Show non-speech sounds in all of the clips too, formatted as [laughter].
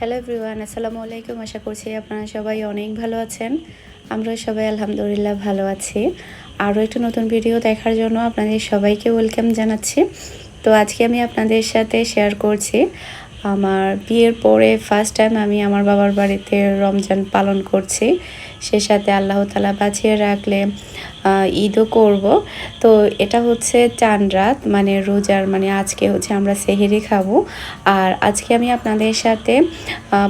Hello everyone আসসালামু আলাইকুম। আশা করছি আপনারা সবাই অনেক ভালো আছেন। আমরা সবাই আলহামদুলিল্লাহ ভালো আছি। আরও একটু নতুন ভিডিও দেখার জন্য আপনাদের সবাইকে ওয়েলকাম জানাচ্ছি। তো আজকে আমি আপনাদের সাথে শেয়ার করছি। আমার বিয়ের পরে ফার্স্ট টাইম আমি আমার বাবার বাড়িতে রমজান পালন করছি। সে সাথে আল্লাহ তালা বাঁচিয়ে রাখলে ঈদও করব। তো এটা হচ্ছে চান রাত মানে রোজার মানে আজকে হচ্ছে আমরা সেহেরি খাব। আর আজকে আমি আপনাদের সাথে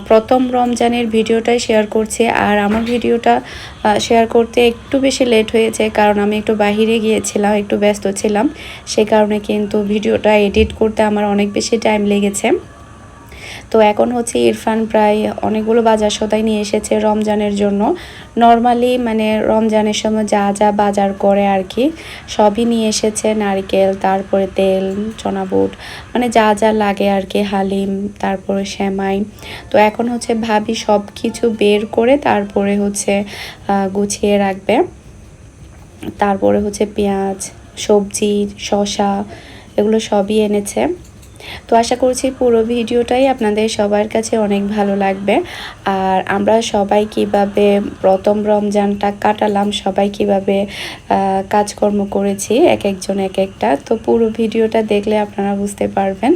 প্রথম রমজানের ভিডিওটাই শেয়ার করছি। আর আমার ভিডিওটা শেয়ার করতে একটু বেশি লেট হয়েছে, কারণ আমি একটু বাহিরে গিয়েছিলাম, একটু ব্যস্ত ছিলাম। সে কারণে কিন্তু ভিডিওটা এডিট করতে আমার অনেক বেশি টাইম লেগেছে। তো এখন হচ্ছে ইরফান প্রায় অনেকগুলো বাজার সদাই নিয়ে এসেছে রমজানের জন্য। নর্মালি মানে রমজানের সময় যা যা বাজার করে আর কি, সবই নিয়ে এসেছে নারকেল, তারপরে তেল চনা বুট মানে যা যা লাগে আর কি, হালিম, তারপরে সেমাই। তো এখন হচ্ছে ভাবি সব কিছু বের করে তারপরে হচ্ছে গুছিয়ে রাখবে। তারপরে হচ্ছে পেঁয়াজ, সবজি, শসা, এগুলো সবই এনেছে। তো আশা করছি পুরো ভিডিওটাই আপনাদের সবার কাছে অনেক ভালো লাগবে। আর আমরা সবাই কীভাবে প্রথম রমজানটা কাটালাম, সবাই কীভাবে কাজকর্ম করেছি, এক একজন এক একটা, তো পুরো ভিডিওটা দেখলে আপনারা বুঝতে পারবেন।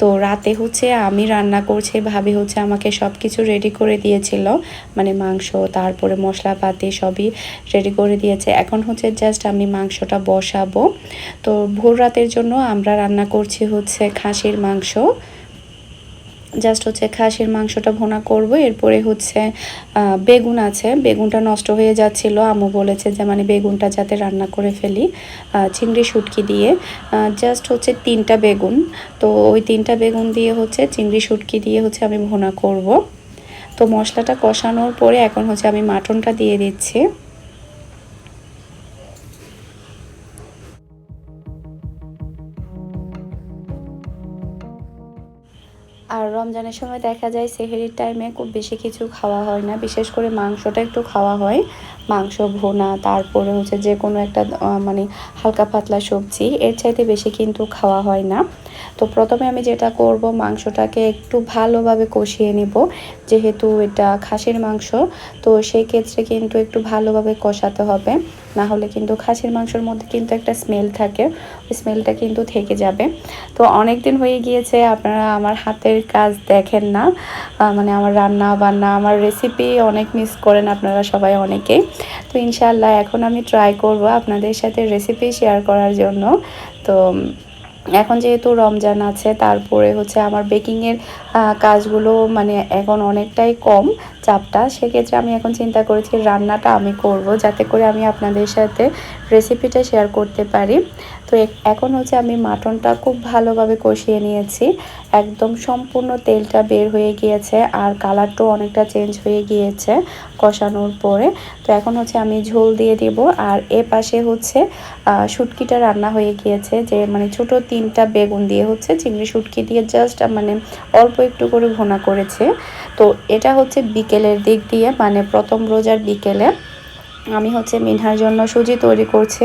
তো রাতে হচ্ছে আমি রান্না করছি, ভাবি হচ্ছে আমাকে সব কিছু রেডি করে দিয়েছিল মানে মাংস, তারপরে মশলাপাতি সবই রেডি করে দিয়েছে। এখন হচ্ছে জাস্ট আমি মাংসটা বসাবো। তো ভোর রাতের জন্য আমরা রান্না করছি হচ্ছে খাসির মাংস। জাস্ট হচ্ছে খাসির মাংসটা ভোনা করব। এরপরে হচ্ছে বেগুন আছে। বেগুনটা নষ্ট হয়ে যাচ্ছিল। আম্মু বলেছে যে মানে বেগুনটা যাতে রান্না করে ফেলি। চিংড়ি শুটকি দিয়ে। জাস্ট হচ্ছে তিনটা বেগুন। তো ওই তিনটা বেগুন দিয়ে হচ্ছে চিংড়ি শুটকি দিয়ে হচ্ছে আমি ভোনা করব। তো মশলাটা কষানোর পরে এখন হচ্ছে আমি মাটনটা দিয়ে দিচ্ছি। আর রমজানের সময় দেখা যায় সেহেরির টাইমে খুব বেশি কিছু খাওয়া হয় না। বিশেষ করে মাংসটা একটু খাওয়া হয়। মাংস, ভোনা, তারপরে হচ্ছে যে কোনো একটা মানে হালকা পাতলা সবজি, এর চাইতে বেশি কিন্তু খাওয়া হয় না। তো প্রথমে আমি যেটা করব, মাংসটাকে একটু ভালোভাবে কষিয়ে নিব। যেহেতু এটা খাসির মাংস, তো সেই ক্ষেত্রে কিন্তু একটু ভালোভাবে কষাতে হবে। না হলে কিন্তু খাসির মাংসের মধ্যে কিন্তু একটা স্মেল থাকে, ওই স্মেলটা কিন্তু থেকে যাবে। তো অনেক দিন হয়ে গিয়েছে, আপনারা আমার হাতের কাজ দেখেন না। মানে আমার রান্না বান্না, আমার রেসিপি অনেক মিস করেন আপনারা সবাই অনেকেই তো ইনশাল্লাহ এখন আমি ট্রাই করব আপনাদের সাথে রেসিপি শেয়ার করার জন্য। তো এখন যেহেতু রমজান আছে, তারপরে হচ্ছে আমার বেকিংয়ের কাজগুলো মানে এখন অনেকটাই কম চাপটা, সেক্ষেত্রে আমি এখন চিন্তা করেছি রান্নাটা আমি করব যাতে করে আমি আপনাদের সাথে রেসিপিটা শেয়ার করতে পারি। তো এখন হচ্ছে আমি মাটনটা খুব ভালোভাবে কষিয়ে নিয়েছি, একদম সম্পূর্ণ তেলটা বের হয়ে গিয়েছে আর কালারটাও অনেকটা চেঞ্জ হয়ে গিয়েছে। কষানোর পরে, তো এখন হচ্ছে আমি ঝোল দিয়ে দিব। আর এ পাশে হচ্ছে শুটকিটা রান্না হয়ে গিয়েছে যে মানে ছোট তিনটা বেগুন দিয়ে হচ্ছে চিংড়ি শুটকি দিয়ে জাস্ট মানে অল্প একটু করে ভোনা করেছে। তো এটা হচ্ছে বিকেলের দিক দিয়ে মানে প্রথম রোজার বিকেলে আমি হচ্ছে মিনহার জন্য সুজি তৈরি করছি।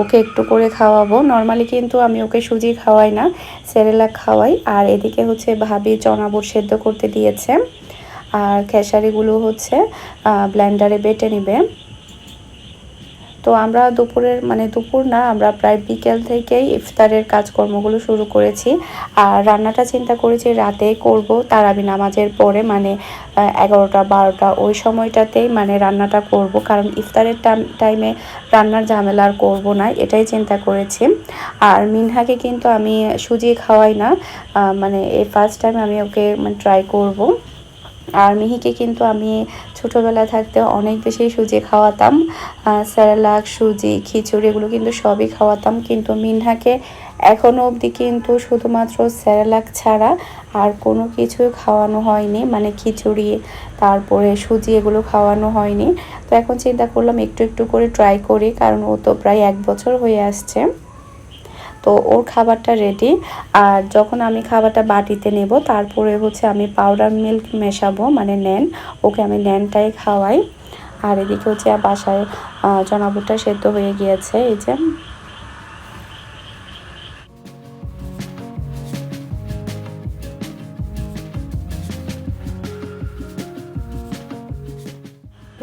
ওকে একটু করে খাওয়াবো। নর্মালি কিন্তু আমি ওকে সুজি খাওয়াই না সেরেলাক খাওয়াই। আর এদিকে হচ্ছে ভাবি চনা বুট সেদ্ধ করতে দিয়েছে। আর খেসারিগুলো হচ্ছে ব্লেন্ডারে বেটে নিবে। তো আমরা দুপুরের মানে দুপুর না, আমরা প্রায় বিকেল থেকেই ইফতারের কাজকর্মগুলো শুরু করেছি। আর রান্নাটা চিন্তা করেছি রাতে করব তারাবি নামাজের পরে মানে এগারোটা, বারোটা, ওই সময়টাতেই মানে রান্নাটা করব। কারণ ইফতারের টাইমে রান্নার ঝামেলা আর করব না, এটাই চিন্তা করেছি। আর মিনহাকে কিন্তু আমি সুজি খাওয়াই না মানে এই ফার্স্ট টাইম আমি ওকে মানে ট্রাই করব। আর মিহিকে কিন্তু আমি ছোটোবেলা থাকতে অনেক বেশি সুজি খাওয়াতাম। স্যারালাক সুজি, খিচুড়ি এগুলো কিন্তু সবই খাওয়াতাম। কিন্তু মিনহাকে এখনও অবধি কিন্তু শুধুমাত্র স্যারালাক ছাড়া আর কোনো কিছুই খাওয়ানো হয়নি। মানে খিচুড়ি, তারপরে সুজি এগুলো খাওয়ানো হয়নি। তো এখন চিন্তা করলাম একটু একটু করে ট্রাই করি, কারণ ও তো প্রায় এক বছর হয়ে আসছে। তো ওর খাবারটা রেডি আর যখন আমি খাবারটা বাটিতে নেব, তারপরে হচ্ছে আমি পাউডার মিল্ক মেশাবো মানে নেন। ওকে আমি ন্যানটাই খাওয়াই। আর এদিকে হচ্ছে বাসায় জনাবুটা সেদ্ধ হয়ে গিয়েছে, এই যে।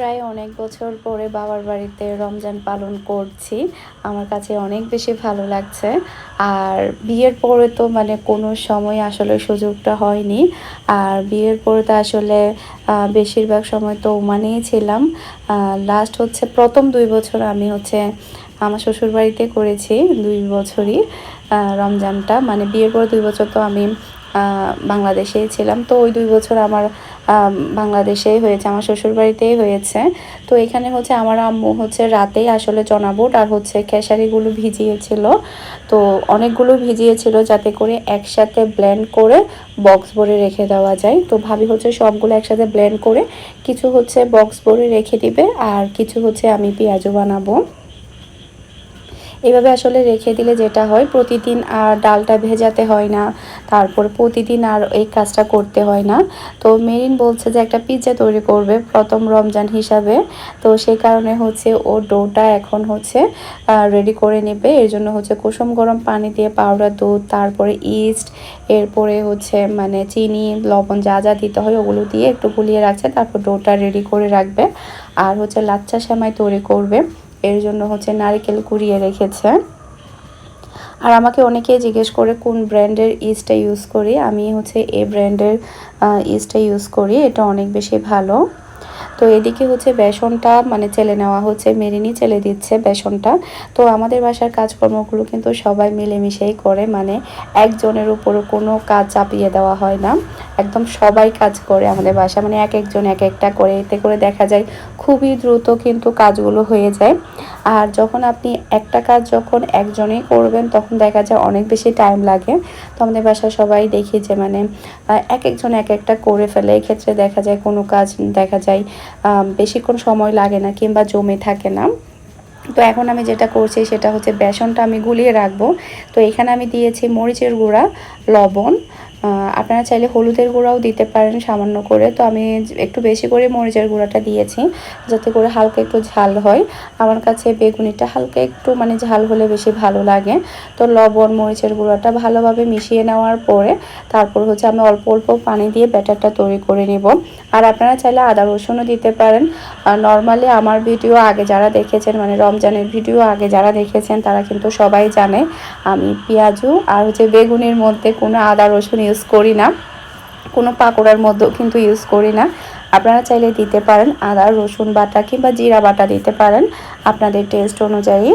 প্রায় অনেক বছর পরে বাবার বাড়িতে রমজান পালন করছি। আমার কাছে অনেক বেশি ভালো লাগছে। আর বিয়ের পরে তো মানে কোনো সময় আসলে সুযোগটা হয়নি। আর বিয়ের পরে তো আসলে বেশিরভাগ সময় তো ওমানেই ছিলাম। লাস্ট হচ্ছে প্রথম দুই বছর আমি হচ্ছে আমার শ্বশুর বাড়িতে করেছি দুই বছরই রমজানটা। মানে বিয়ের পর দুই বছর তো আমি বাংলাদেশেই ছিলাম। তো ওই দুই বছর আমার বাংলাদেশেই হয়েছে, আমার শ্বশুর বাড়িতেই হয়েছে। তো এখানে হচ্ছে আমার আম্মু হচ্ছে রাতেই আসলে চনাবুট আর হচ্ছে খেসারিগুলো ভিজিয়েছিল। তো অনেকগুলো ভিজিয়েছিল যাতে করে একসাথে ব্লেন্ড করে বক্স ভরে রেখে দেওয়া যায়। তো ভাবি হচ্ছে সবগুলো একসাথে ব্লেন্ড করে কিছু হচ্ছে বক্স ভরে রেখে দিবে আর কিছু হচ্ছে আমি পেঁয়াজও বানাবো। এভাবে আসলে রেখে দিলে যেটা হয়, প্রতিদিন আর ডালটা ভেজাতে হয় না, তারপর প্রতিদিন আর এই কাজটা করতে হয় না। তো মেরিন বলছে যে একটা পিৎজা তৈরি করবে প্রথম রমজান হিসাবে। তো সেই কারণে হচ্ছে ও ডোটা এখন হচ্ছে রেডি করে নেবে। এর জন্য হচ্ছে কুসুম গরম পানি দিয়ে পাউডার দুধ, তারপরে ইস্ট এরপরে হচ্ছে মানে চিনি, লবণ যা যা দিতে হয় ওগুলো দিয়ে একটু গুলিয়ে রাখছে, তারপর ডোটা রেডি করে রাখবে। আর হচ্ছে লাচ্চা সেমাই তৈরি করবে। এর জন্য হচ্ছে নারিকেল কুড়িয়ে রেখেছে। আর আমাকে অনেকেই জিজ্ঞেস করে, কোন ব্র্যান্ডের ইস্টটা ইউজ করি? আমি হচ্ছে এ ব্র্যান্ডের ইস্টটা ইউজ করি, এটা অনেক বেশি ভালো। তো এদিকে হচ্ছে বেসনটা মানে চেলে নেওয়া হচ্ছে, মেরিনি চেলে দিচ্ছে বেসনটা। তো আমাদের বাসার কাজকর্মগুলো কিন্তু সবাই মিলেমিশেই করে মানে একজনের উপর কোনো কাজ চাপিয়ে দেওয়া হয় না। একদম সবাই কাজ করে আমাদের বাসা মানে এক একজন এক একটা করে। এতে করে দেখা যায় খুবই দ্রুত কিন্তু কাজগুলো হয়ে যায়। আর যখন আপনি একটা কাজ যখন একজনেই করবেন, তখন দেখা যায় অনেক বেশি টাইম লাগে। তো আমাদের বাসায় সবাই দেখি যে মানে এক একজন এক একটা করে ফেলে। এক্ষেত্রে দেখা যায় কোনো কাজ, দেখা যায় বেশিক্ষণ সময় লাগে না কিংবা জমে থাকে না। তো এখন আমি যেটা করছি সেটা হচ্ছে বেসনটা আমি গুলিয়ে রাখব। তো এখানে আমি দিয়েছি মরিচের গুঁড়া, লবণ আপনারা চাইলে হলুদের গুঁড়াও দিতে পারেন সামান্য করে। তো আমি একটু বেশি করে মরিচের গুঁড়াটা দিয়েছি, যাতে করে হালকা একটু ঝাল হয়। আমার কাছে বেগুনিটা হালকা একটু মানে ঝাল হলে বেশি ভালো লাগে। তো লবণ, মরিচের গুঁড়াটা ভালোভাবে মিশিয়ে নেওয়ার পরে তারপর হচ্ছে আমি অল্প অল্প পানি দিয়ে ব্যাটারটা তৈরি করে নেব। আর আপনারা চাইলে আদা রসুনও দিতে পারেন। আর নর্মালি আমার ভিডিও আগে যারা দেখেছেন মানে রমজানের ভিডিও আগে যারা দেখেছেন, তারা কিন্তু সবাই জানে আমি পেঁয়াজু আর হচ্ছে বেগুনের মধ্যে কোনো আদা রসুন ইউজ করি না। কোনো পাকোড়ার মধ্যেও কিন্তু ইউজ করি না। আপনারা চাইলে দিতে পারেন আদা, রসুন বাটা কিংবা জিরা বাটা দিতে পারেন আপনাদের টেস্ট অনুযায়ী।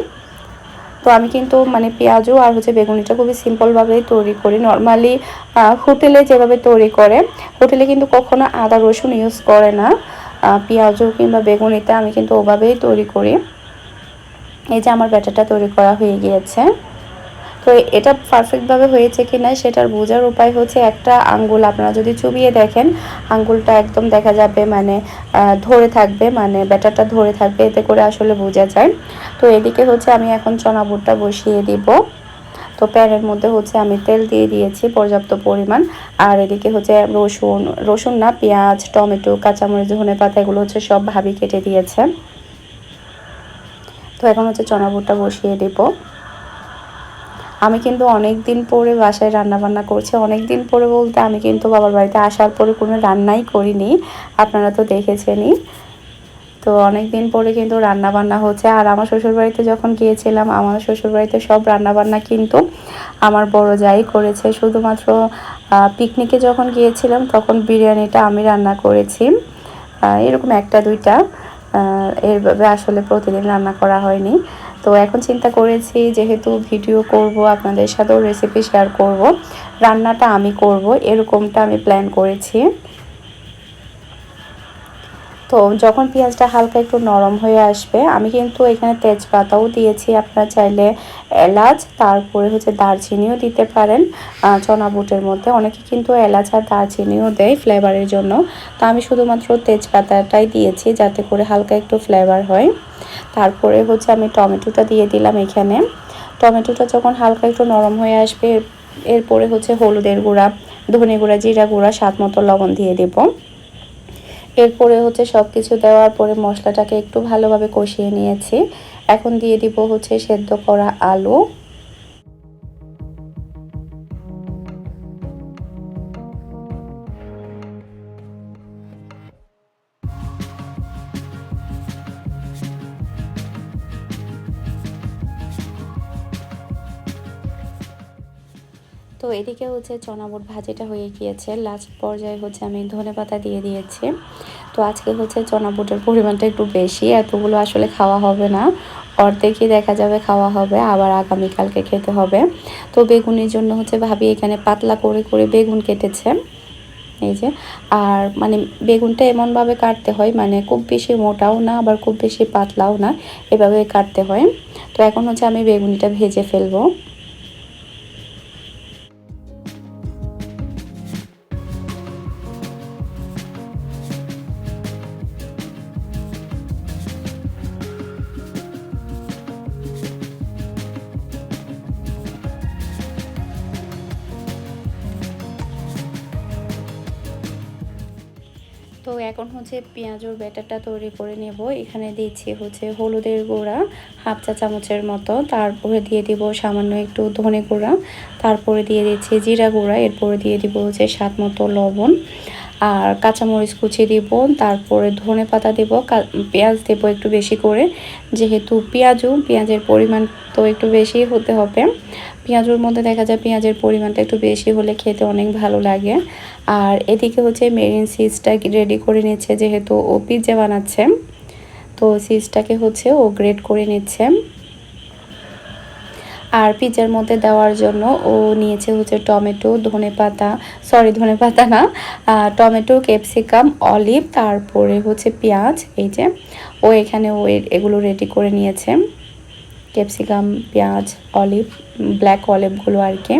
তো আমি কিন্তু মানে পেঁয়াজও আর হচ্ছে বেগুনিটা খুবই সিম্পলভাবেই তৈরি করি। নর্মালি হোটেলে যেভাবে তৈরি করে হোটেলে কিন্তু কখনো আদা, রসুন ইউজ করে না। পেঁয়াজও কিংবা বেগুনিটা আমি কিন্তু ওভাবেই তৈরি করি। এই যে আমার ব্যাটারটা তৈরি করা হয়ে গিয়েছে। তো এটা পারফেক্টভাবে হয়েছে কি না সেটার বোঝার উপায় হচ্ছে একটা আঙ্গুল। আপনারা যদি চুবিয়ে দেখেন, আঙ্গুলটা একদম দেখা যাবে মানে ধরে থাকবে মানে ব্যাটারটা ধরে থাকবে, এতে করে আসলে বোঝা যায়। তো এদিকে হচ্ছে আমি এখন চনাবুটটা বসিয়ে দিব। তো প্যানের মধ্যে হচ্ছে আমি তেল দিয়ে দিয়েছি পর্যাপ্ত পরিমাণ। আর এদিকে হচ্ছে রসুন রসুন না, পেঁয়াজ, টমেটো, কাঁচামরিচ, ধনে পাতা, এগুলো হচ্ছে সব ভাবি কেটে দিয়েছে। তো এখন হচ্ছে চনাবুটটা বসিয়ে দেবো। আমি কিন্তু অনেক দিন পরে বাসায় রান্না বান্না করছি। অনেক দিন পরে বলতে আমি কিন্তু বাবার বাড়িতে আসার পরে কোনো রান্নাই করিনি। আপনারা তো দেখেছেনই। তো অনেক দিন পরে কিন্তু রান্না বান্না হচ্ছে। আর আমার শ্বশুরবাড়িতে যখন গিয়েছিলাম, আমার শ্বশুরবাড়িতে সব রান্না বান্না কিন্তু আমার বড় যাই করেছে। শুধুমাত্র পিকনিকে যখন গিয়েছিলাম, তখন বিরিয়ানিটা আমি রান্না করেছি। এরকম একটা দুইটা এরভাবে আসলে প্রতিদিন রান্না করা হয়নি। তো এখন চিন্তা করেছি যেহেতু ভিডিও করব, আপনাদের সাথেও রেসিপি শেয়ার করব, রান্নাটা আমি করব, এরকমটা আমি প্ল্যান করেছি। তো যখন পেঁয়াজটা হালকা একটু নরম হয়ে আসবে, আমি কিন্তু এখানে তেজপাতাও দিয়েছি। আপনারা চাইলে এলাচ, তারপরে হচ্ছে দারচিনিও দিতে পারেন। চনা বুটের মধ্যে। অনেকে কিন্তু এলাচ আর দারচিনিও দেয় ফ্লেভারের জন্য। তো আমি শুধুমাত্র তেজপাতাটাই দিয়েছি যাতে করে হালকা একটু ফ্লেভার হয়। তারপরে হচ্ছে আমি টমেটোটা দিয়ে দিলাম এখানে। টমেটোটা যখন হালকা একটু নরম হয়ে আসবে এরপরে হচ্ছে হলুদের গুঁড়া, ধনে গুঁড়া, জিরা গুঁড়া, স্বাদ মতো লবণ দিয়ে দেবো। এরপরে হচ্ছে সব কিছু দেওয়ার পরে মশলাটাকে একটু ভালোভাবে কষিয়ে নিয়েছি। এখন দিয়ে দিব হচ্ছে সেদ্ধ করা আলু। এদিকে হচ্ছে চনা বুট ভাজিটা হয়ে গিয়েছে। লাস্ট পর্যায়ে হচ্ছে আমি ধনে পাতা দিয়ে দিয়েছি। তো আজকে হচ্ছে চনা বুটের পরিমাণটা একটু বেশি, এতগুলো আসলে খাওয়া হবে না। অর্ধেকই দেখা যাবে খাওয়া হবে, আবার আগামীকালকে খেতে হবে। তো বেগুনের জন্য হচ্ছে ভাবি এখানে পাতলা করে করে বেগুন কেটেছে। এই যে, আর মানে বেগুনটা এমনভাবে কাটতে হয় মানে খুব বেশি মোটাও না, আবার খুব বেশি পাতলাও না, এভাবে কাটতে হয়। তো এখন হচ্ছে আমি বেগুনিটা ভেজে ফেলব। হচ্ছে পেঁয়াজুর ব্যাটারটা তৈরি করে নেব। এখানে দিচ্ছি হচ্ছে হলুদের গুঁড়া, হাফ চা চামচের মতো। তারপরে দিয়ে দিব সামান্য একটু ধনে গুঁড়া। তারপরে দিয়ে দিচ্ছি জিরা গুঁড়া। এরপরে দিয়ে দিব হচ্ছে স্বাদ মতো লবণ। আর কাঁচামরিচ কুচি দিব। তারপরে ধনে পাতা দেব। পেঁয়াজ দেব একটু বেশি করে। যেহেতু পেঁয়াজও পেঁয়াজের পরিমাণ তো একটু বেশি হতে হবে। পেঁয়াজের মধ্যে দেখা যায় পেঁয়াজের পরিমাণটা একটু বেশি হলে খেতে অনেক ভালো লাগে। আর এদিকে হচ্ছে মেরিন সিজটা রেডি করে নিচ্ছে যেহেতু ও পিৎজা বানাচ্ছে। তো সিজটাকে হচ্ছে ও গ্রেড করে নিচ্ছে। আর পিজার মধ্যে দেওয়ার জন্য ও নিয়েছে হচ্ছে টমেটো, ধনে পাতা সরি ধনে পাতা না টমেটো ক্যাপসিকাম অলিভ তারপরে হচ্ছে পেঁয়াজ, এই যে, ও এখানে ও এগুলো রেডি করে নিয়েছে। ক্যাপসিকাম পেঁয়াজ অলিভ ব্ল্যাক অলিভগুলো আর কি।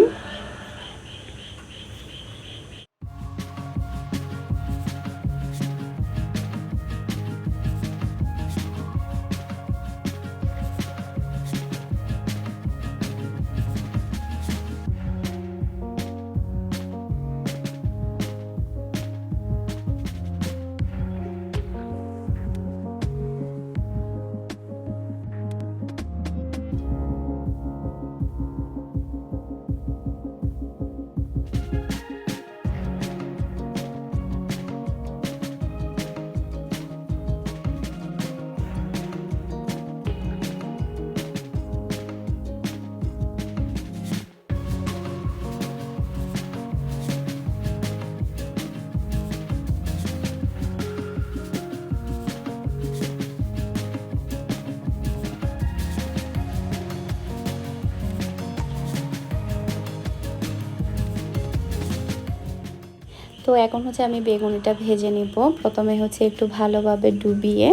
তো এখন হচ্ছে আমি বেগুনিটা ভেজে নিব। প্রথমে হচ্ছে একটু ভালোভাবে ডুবিয়ে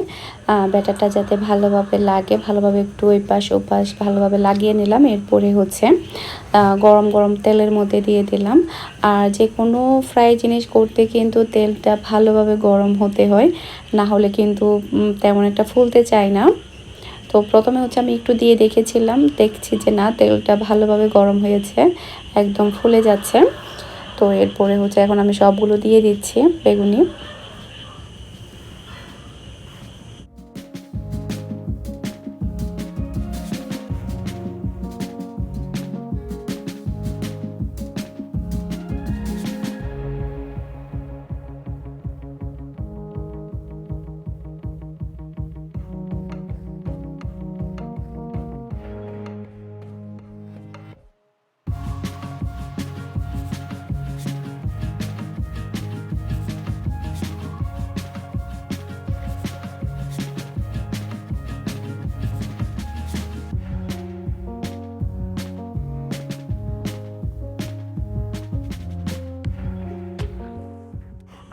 ব্যাটারটা যাতে ভালোভাবে লাগে, ভালোভাবে একটু ওই পাশ ও পাশ ভালোভাবে লাগিয়ে নিলাম। এরপরে হচ্ছে গরম গরম তেলের মধ্যে দিয়ে দিলাম। আর যে কোনো ফ্রাই জিনিস করতে কিন্তু তেলটা ভালোভাবে গরম হতে হয়, না হলে কিন্তু তেমন একটা ফুলতে চায় না। তো প্রথমে হচ্ছে আমি একটু দিয়ে দেখেছিলাম, দেখছি যে না, তেলটা ভালোভাবে গরম হয়েছে, একদম ফুলে যাচ্ছে। তো এরপরে হচ্ছে এখন আমি সবগুলো দিয়ে দিচ্ছি বেগুনি।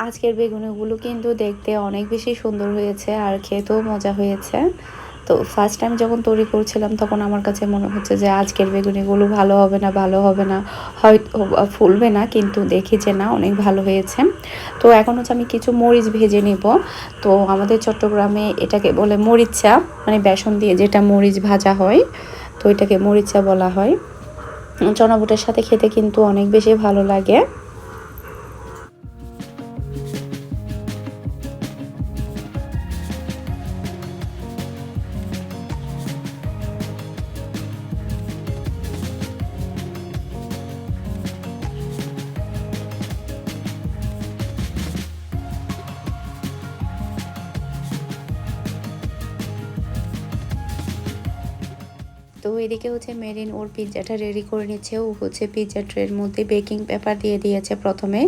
আজকের বেগুনিগুলো কিন্তু দেখতে অনেক বেশি সুন্দর হয়েছে আর খেতেও মজা হয়েছে। তো ফার্স্ট টাইম যখন তৈরি করছিলাম, তখন আমার কাছে মনে হচ্ছে যে আজকের বেগুনিগুলো ভালো হবে না, ভালো হবে না। হয়তো ফুলবে না, কিন্তু দেখি যে না, অনেক ভালো হয়েছে। তো এখন হচ্ছে আমি কিছু মরিচ ভেজে নিব। তো আমাদের চট্টগ্রামে এটাকে বলে মরিচা মানে বেসন দিয়ে যেটা মরিচ ভাজা হয়, তো এটাকে মরিচা বলা হয়। চনাবুটের সাথে খেতে কিন্তু অনেক বেশি ভালো লাগে। মেরিন ওর পিৎজাটা রেডি করে নিচ্ছে। ও হচ্ছে পিৎজা ট্রের মধ্যে বেকিং পেপার দিয়ে দিয়েছে প্রথমে।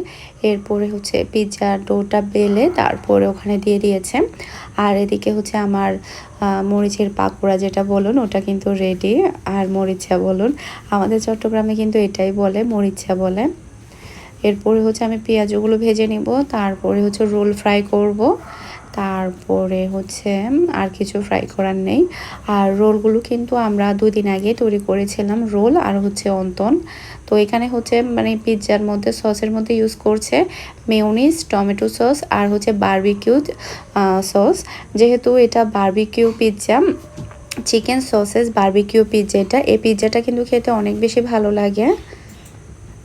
এরপরে হচ্ছে পিৎজা ডোটা বেলে তারপরে ওখানে দিয়ে দিয়েছে। আর এদিকে হচ্ছে আমার মরিচের পাকোড়া যেটা বলুন, ওটা কিন্তু রেডি। আর মরিচা বলুন, আমাদের চট্টগ্রামে কিন্তু এটাই বলে, মরিচা বলে। এরপরে হচ্ছে আমি পেঁয়াজগুলো ভেজে নিব, তারপরে হচ্ছে রোল ফ্রাই করব। তারপরে হচ্ছে আর কিছু ফ্রাই করার নেই। আর রোলগুলো কিন্তু আমরা দুই দিন আগে তৈরি করেছিলাম, রোল আর হচ্ছে অন্তন। তো এখানে হচ্ছে মানে পিৎজার মধ্যে, সসের মধ্যে ইউজ করছে মেয়নিস টমেটো সস আর হচ্ছে বার্বিকিউ সস যেহেতু এটা barbecue pizza chicken sausage barbecue pizza এটা, এই পিৎজাটা কিন্তু খেতে অনেক বেশি ভালো লাগে।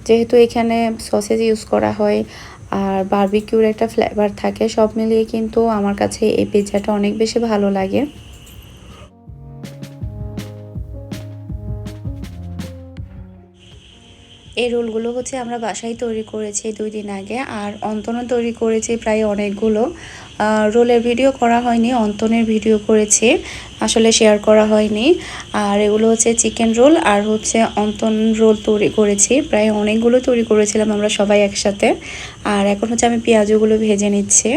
যেহেতু এখানে সসেজ ইউজ করা হয় আর বার্বিকিউর একটা ফ্লেভার থাকে, সব মিলিয়ে কিন্তু আমার কাছে এই পিৎজাটা অনেক বেশি ভালো লাগে। এই রোলগুলো হচ্ছে আমরা বাসায় তৈরি করেছি দুই দিন আগে, আর অন্তনও তৈরি করেছি প্রায় অনেকগুলো। রোলের ভিডিও করা হয়নি, অন্তনের ভিডিও করেছি। আসলে শেয়ার করা হয়নি। আর এগুলো হচ্ছে চিকেন রোল আর হচ্ছে অন্তন রোল তৈরি করেছি। প্রায় অনেকগুলো তৈরি করেছিলাম আমরা সবাই একসাথে। আর এখন হচ্ছে আমি পেঁয়াজগুলো ভেজে নিচ্ছি।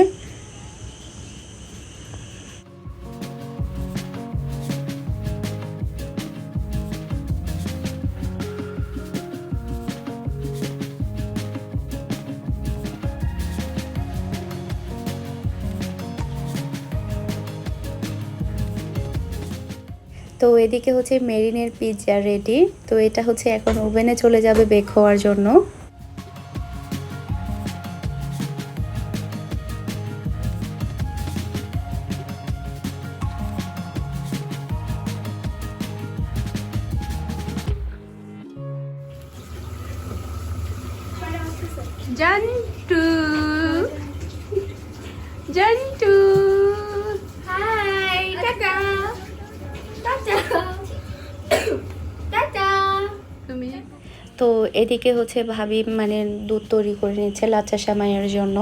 এদিকে হচ্ছে মেরিনের পিৎজা রেডি। তো এটা হচ্ছে এখন ওভেনে চলে যাবে বেক হওয়ার জন্য। জান্টু হাই টাটা তুমি তো এদিকে হচ্ছে ভাবি মানে দুধ তৈরি করে নিচ্ছে লাচ্চা সামাইয়ের জন্য।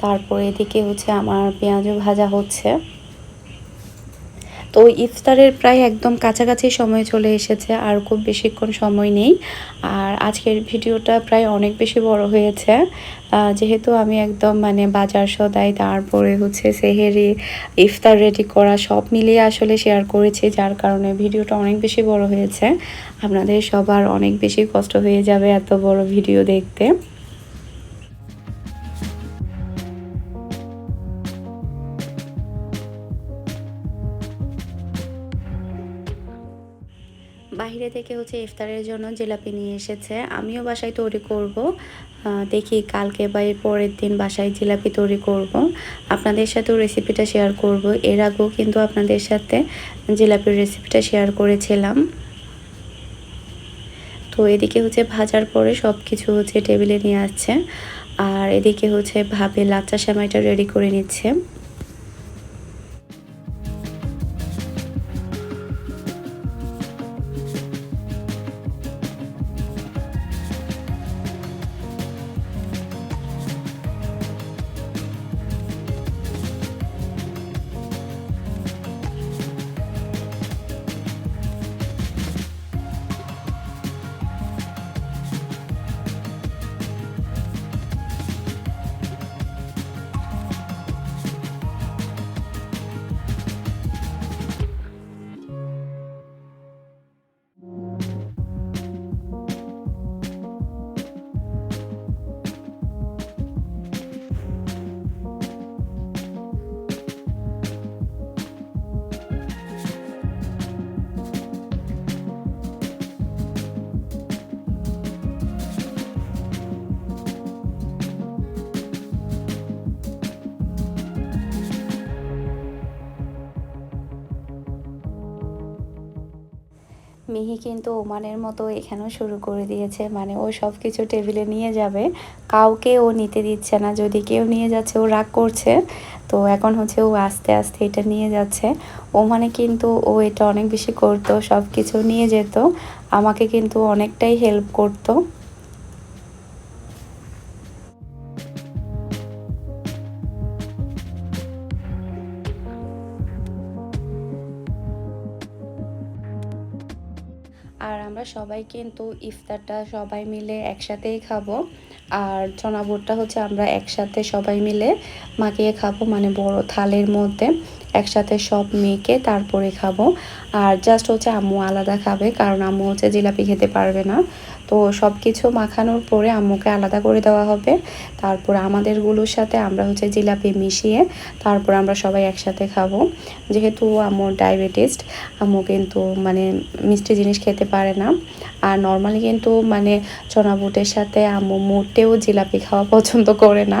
তারপর এদিকে হচ্ছে আমার পেঁয়াজও ভাজা হচ্ছে। তো ইফতারের প্রায় একদম কাছাকাছি সময় চলে এসেছে, আর খুব বেশিক্ষণ সময় নেই। আর আজকের ভিডিওটা প্রায় অনেক বেশি বড় হয়েছে। যেহেতু আমি একদম মানে বাজার সদাই, তারপরে হচ্ছে সেহেরি, ইফতার রেডি করা সব মিলিয়ে আসলে শেয়ার করেছি, যার কারণে ভিডিওটা অনেক বেশি বড় হয়েছে। আপনাদের সবার অনেক বেশি কষ্ট হয়ে যাবে এত বড় ভিডিও দেখতে। বাহিরে থেকে হচ্ছে ইফতারের জন্য জিলাপি নিয়ে এসেছে। আমিও বাসায় তৈরি করব। দেখি কালকে বা এর পরের দিন বাসায় জিলাপি তৈরি করব। আপনাদের সাথেও রেসিপিটা শেয়ার করব। এর আগেও কিন্তু আপনাদের সাথে জিলাপির রেসিপিটা শেয়ার করেছিলাম। তো এদিকে হচ্ছে ভাজার পরে সব কিছু হচ্ছে টেবিলে নিয়ে আসছে। আর এদিকে হচ্ছে ভাবে লাচ্চা সেমাইটা রেডি করে নিচ্ছে। মিহি কিন্তু ওমানের মতো এখানেও শুরু করে দিয়েছে। মানে ও সব কিছু টেবিলে নিয়ে যাবে। কাউকে ও নিতে দিচ্ছে না। যদি কেউ নিয়ে যাচ্ছে, ও রাগ করছে। তো এখন হচ্ছে ও আস্তে আস্তে এটা নিয়ে যাচ্ছে। ও মানে কিন্তু ও এটা অনেক বেশি করতো সব কিছু নিয়ে যেত। আমাকে কিন্তু অনেকটাই হেল্প করতো। সবাই কিন্তু ইফতারটা সবাই মিলে একসাথেই খাব। আর চনাবোরটা হচ্ছে আমরা একসাথে সবাই মিলে মাখিয়ে খাব মানে বড় থালের মধ্যে একসাথে সব মেখে তারপরে খাব। আর জাস্ট হচ্ছে আম্মু আলাদা খাবে, কারণ আম্মু হচ্ছে জিলাপি খেতে পারবে না। তো সব কিছু মাখানোর পরে আম্মুকে আলাদা করে দেওয়া হবে। তারপর আমাদেরগুলোর সাথে আমরা হচ্ছে জিলাপি মিশিয়ে তারপর আমরা সবাই একসাথে খাব। যেহেতু আম্মুর ডায়াবেটিস আম্মু কিন্তু মানে মিষ্টি জিনিস খেতে পারে না। আর নর্মালি কিন্তু মানে চনাবুটের সাথে আম্মু মোটেও জিলাপি খাওয়া পছন্দ করে না।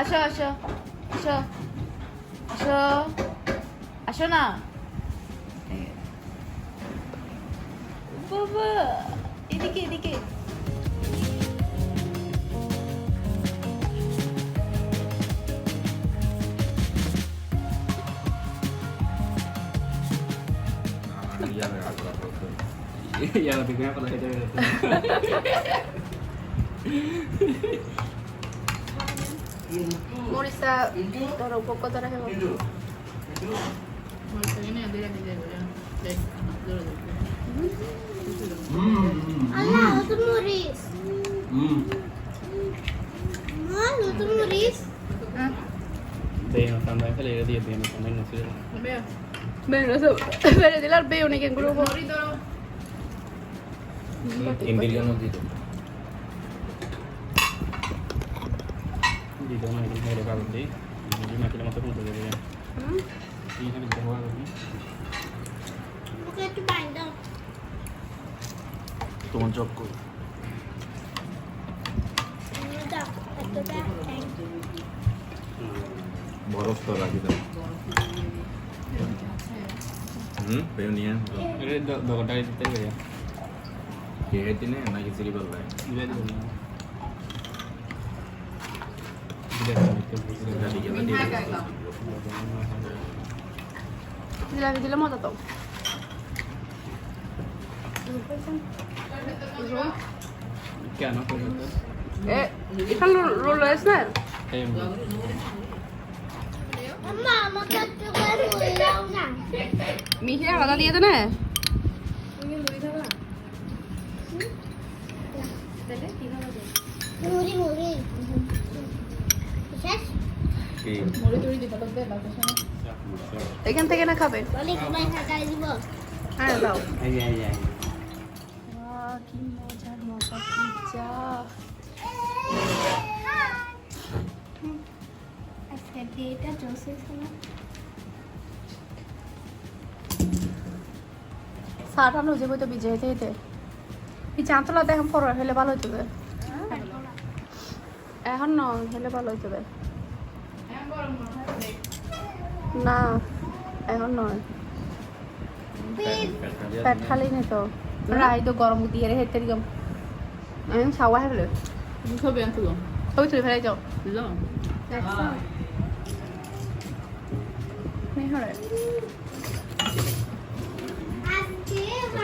আসো আসো আসো আসো আসো না। বাবা এদিকে এদিকে। Ya lo tengo con la gente de মরিচা ধরো উপর কত রাখে মরিচা কিনে দিয়ে দিয়ে দেবে আল্লাহ নতুন মরিচ মা নতুন মরিচ Sì, non sta andando a lei, io non sta andando a lei. Veo. Bene, lo so. [laughs] Bene, di là veo che in gruppo. Invidiano dito. Dito na hindi Punta dito. Hindi na bigyan ko ako. ওকে একটু বাইন দাও তোমার job কর বরফ তো রাখি দাও হুম পেও নিয়ে kota itu ya. কে দিনে নাকি সিরিবাল ভাই Dile dulu. Sila nila mo na to. Kaya na Eh, isang rolo es na. Mama, magkakaroon lang na. Mihira, wala dito na eh. এখান থেকে না খাবে? অনেক পয়সা চাই দিব হ্যাঁ দাও। ay ay ay. কি মজার মজা ডেটা জোসেস হলো সারানো যে বইতে বিজয় হইতে হইতে এই চাঁতলা দেখেন পর হলে ভালো হইতে হবে এখন ন হলে ভালো হইতে হবে না এখন নয় পেট খালি নেই তো রাই তো গরম দিয়ে রেখে তেরি গম আমি সাওয়া হেলে সবে আনতে গম সবে তুলে ফেলাই যাও যাও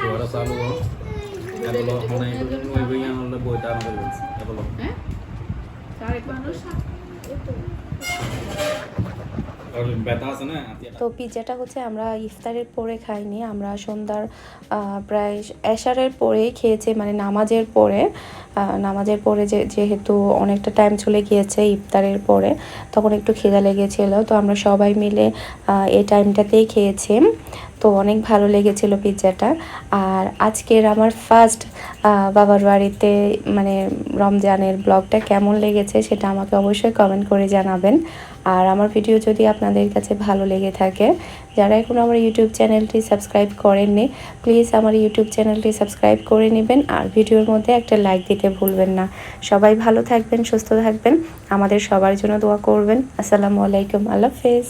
Agora sabe o Apple, o Apple, o Apple, o Apple, o Apple, o Apple, o Apple, o Apple, o Apple, তো পিৎজাটা হচ্ছে আমরা ইফতারের পরে খাইনি আমরা সন্ধ্যার প্রায় এশারের পরেই খেয়েছি মানে নামাজের পরে নামাজের পরে যে যেহেতু অনেকটা টাইম চলে গিয়েছে ইফতারের পরে তখন একটু খিদা লেগেছিল তো আমরা সবাই মিলে এই টাইমটাতেই খেয়েছি। তো অনেক ভালো লেগেছিল পিৎজাটা আর আজকের আমার ফার্স্ট বাবার বাড়িতে মানে রমজানের ব্লগটা কেমন লেগেছে সেটা আমাকে অবশ্যই কমেন্ট করে জানাবেন। আর আমার ভিডিও যদি আপনাদের কাছে ভালো লেগে থাকে, যারা এখন আমার ইউটিউব চ্যানেলটি সাবস্ক্রাইব করেননি, প্লিজ আমার ইউটিউব চ্যানেলটি সাবস্ক্রাইব করে নেবেন আর ভিডিওর মধ্যে একটা লাইক দিতে ভুলবেন না। সবাই ভালো থাকবেন, সুস্থ থাকবেন। আমাদের সবার জন্য দোয়া করবেন। আসসালামু আলাইকুম, আল্লাহ হাফেজ।